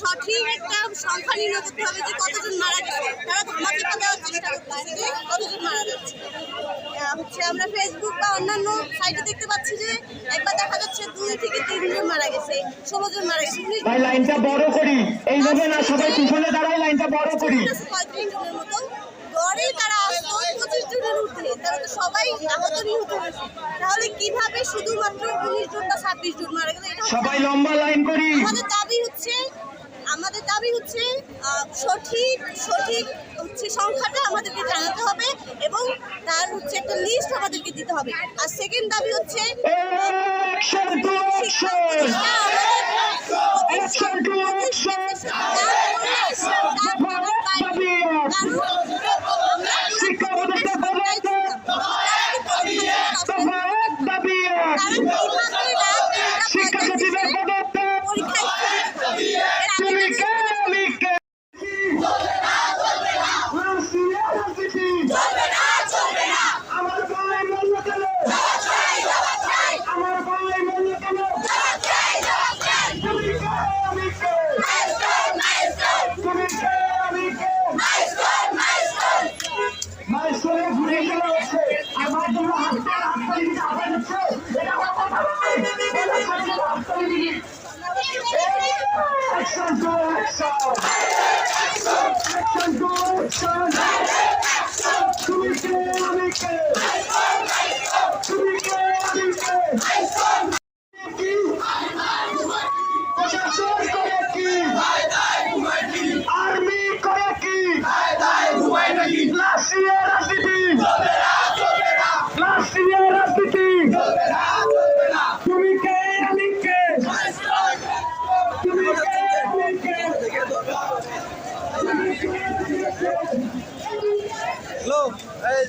সঠিক একটা সংখ্যা নির্ণয় করতে হবে যে কতজন মারা গেছে। তারা ধামাচাপা দেওয়ার চেষ্টা করছে যে কতজন মারা যাচ্ছে আহ, হচ্ছে আমরা ফেসবুক বা অন্যান্য সাইটে দেখতে পাচ্ছি যে একবার দেখা যাচ্ছে দুই থেকে তিনজন মারা গেছে ষোলো জন মারা গেছে। ভাই লাইনটা বড় করি। এইভাবে না সবাই পিছনে দাঁড়াই লাইনটা বড় করি। পঁয়ত্রিশ জনের মতো। গড়েই তারা আসতো পঁচিশ জনের তারা তো সবাই আহত নিহত হয়েছে তাহলে কীভাবে শুধুমাত্র উনিশ জন বা ছাব্বিশ জন মারা গেছে এটা সবাই লম্বা লাইন করি। আমাদের দাবি হচ্ছে আমাদের দাবি হচ্ছে সঠিক সঠিক সংখ্যাটা আমাদেরকে জানাতে হবে এবং তার হচ্ছে একটা লিস্ট আমাদেরকে দিতে হবে। আর সেকেন্ড দাবি হচ্ছে শিক্ষা Jackson, go Jackson! Jackson, go Jackson! Hello এই